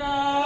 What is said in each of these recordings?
Santa.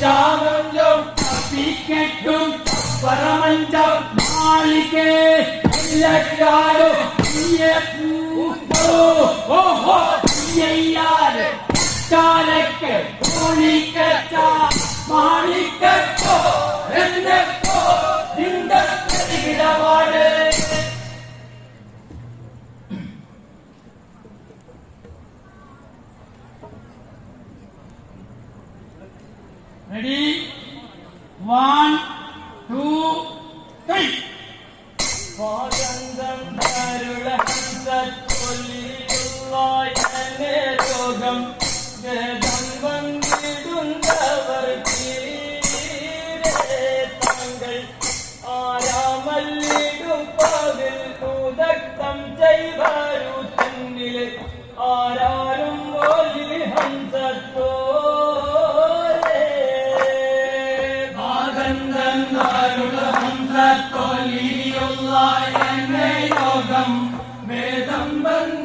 ಚಾಮಂಜಂ ಪೀಕೆಟ್ಟು ಪರಮಂಜಂ ಮಾಳಿಕೆ ಎಲ್ಲಟ್ಟಾರು ಓಹೋ ಅಯ್ಯಾರ ಚಾಲಕ್ಕೆ റെഡി വൺ ടു ത്രീ രോഗം വേദം വന്നിടുന്നവർ താങ്കൾ ആരാമല്ലിടും പതിൽ ഉദക്തം ചെയ്വരു തന്നിൽ ആരാരും പോലി ഹംസത്തോരേ ലോകം വേദം വന്നിരുന്നവർ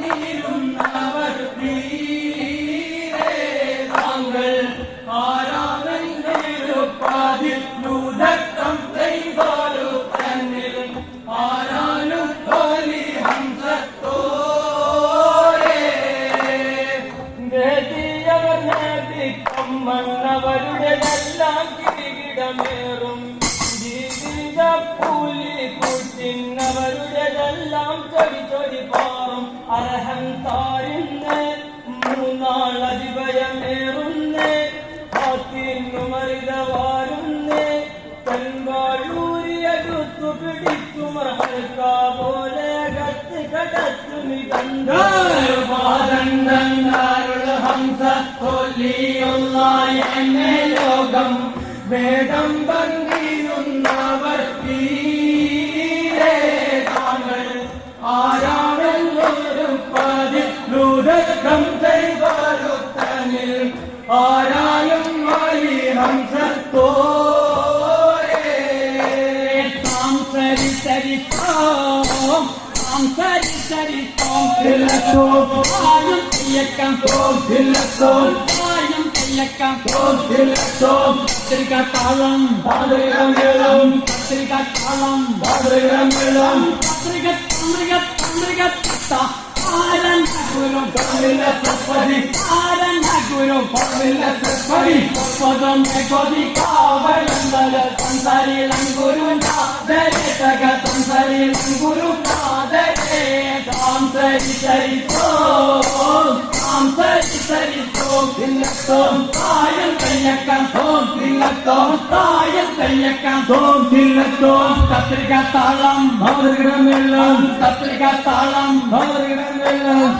ഹംസ കൊല്ലിയുള്ള എന്നെ ലോകം വേദം പങ്കിരുന്നവർ തീരെ താങ്കൾ ആരാണെന്നൊരു പതിലൂതക്കം ചെയ്തൊരുത്തനിൽ ആരാലും soul, I am Tayakam, Gold Hill soul, I am Tayakam, Gold Hill soul, Patrika Talam, Patrika Melam, Patrika Talam, Patrika Melam, Patrika Tamrika Tamrika Tata, I am soul, குரும் பொருள சரி பொதும் கொதி காவல் நந்தல சம்சாரி லங்குரு நாதரே சக சம்சாரி லங்குரு நாதரே சாம் சரி சரி சோம் சாம் சரி சரி சோம் தில்லத்தோம் தாயம் கையக்கம் தோம் தில்லத்தோம் தாயம் கையக்கம் தோம் தில்லத்தோம் கத்திரிக்கா தாளம் அவர்களிடம் எல்லாம் கத்திரிக்கா தாளம் அவர்களிடம் எல்லாம்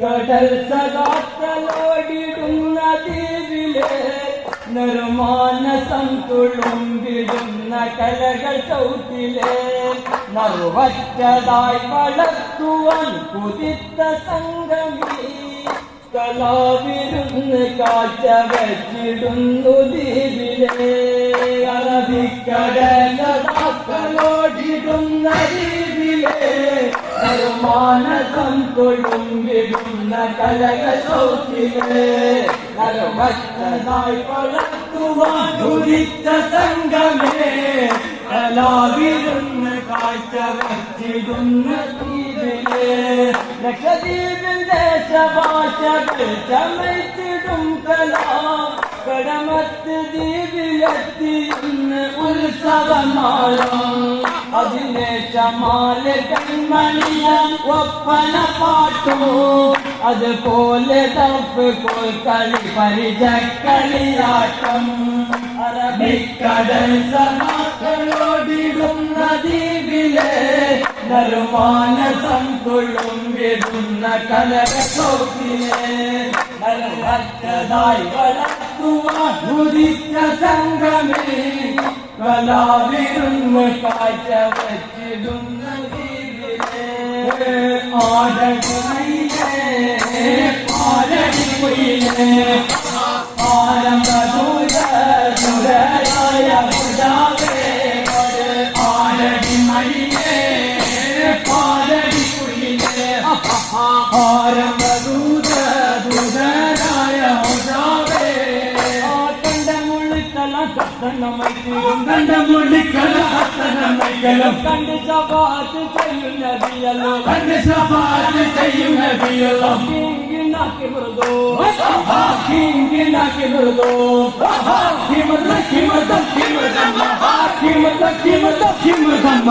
കടൽ സദാക്കളോടിടുന്ന ദ്വീപിലെ നിർമാനസം തുളുമ്പിടുന്ന കലകൾ ചൗത്തിലെ നറുവറ്റതായി വളർത്തുവാൻ കുതിത്ത സംഗമി കലാവിരുന്ന് കാഴ്ച വച്ചിടുന്നു ദ്വീപിലെ നിർമാനസം കൊള്ളുമ്പിടുന്ന കലകൾ ചൗട്ടിലെ നറുവറ്റതായി വളർത്തുവാൻ കുതിത്ത സംഗമേ കലാവിരുന്ന് കാഴ്ച വച്ചിടുന്ന ദ്വീപിലെ ലക്ഷദ്വീപിൽ ദേശഭാഷകൾ ചമയ്ത്തിടും കലാം കടമത്ത് ദ്വീപിലെത്തി ഇന്ന് ഉത്സവനാളം അതിനെ ചമാല കൺമണിയ ഒപ്പന പാട്ടും. അതുപോലെ തപ്പ് കോൽ കളി പരിചക്കളിയാട്ടം. അറബിക്കടൽ സമാക്കളോടിടും ദ്വീപിലെ നറുമാനസം കൊള്ളുമ്പിടുന്ന കലകോക്കിലെ നരഹത്തതായി വളർത്തുവാൻ ഉദിച്ച സംഘമേ. കലാവിരുന്ന് കാഴ്ച വച്ചിടുന്ന ദ്വീപിലെ ആടകയിലെ கத்தனமைக்கலும் கண்ட முடிக்கல கத்தனமைக்கலும் கண்டு சபாத்து செய்யும் நபியலும் கண்டு சபாத்து செய்யும் நபியலும் கிங்கினா கிமருதோ கிங்கினா கிமருதோ கிமர்ல கிமர்தம் கிமர்தம் கிமர்ல கிமர்தம் கிமர்தம்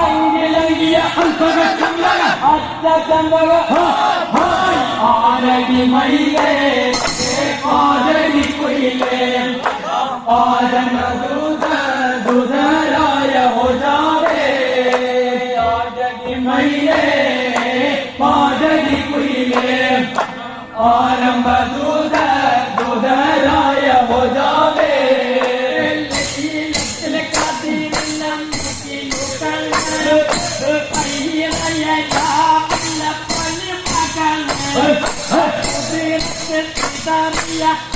அங்கிலங்கிய அல்பக கம்மல அத்த கந்தக ஆரடி மயிலே பாதடி குயிலே ஆரம்ப தூத துதராய போஜாவே Yeah.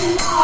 Oh,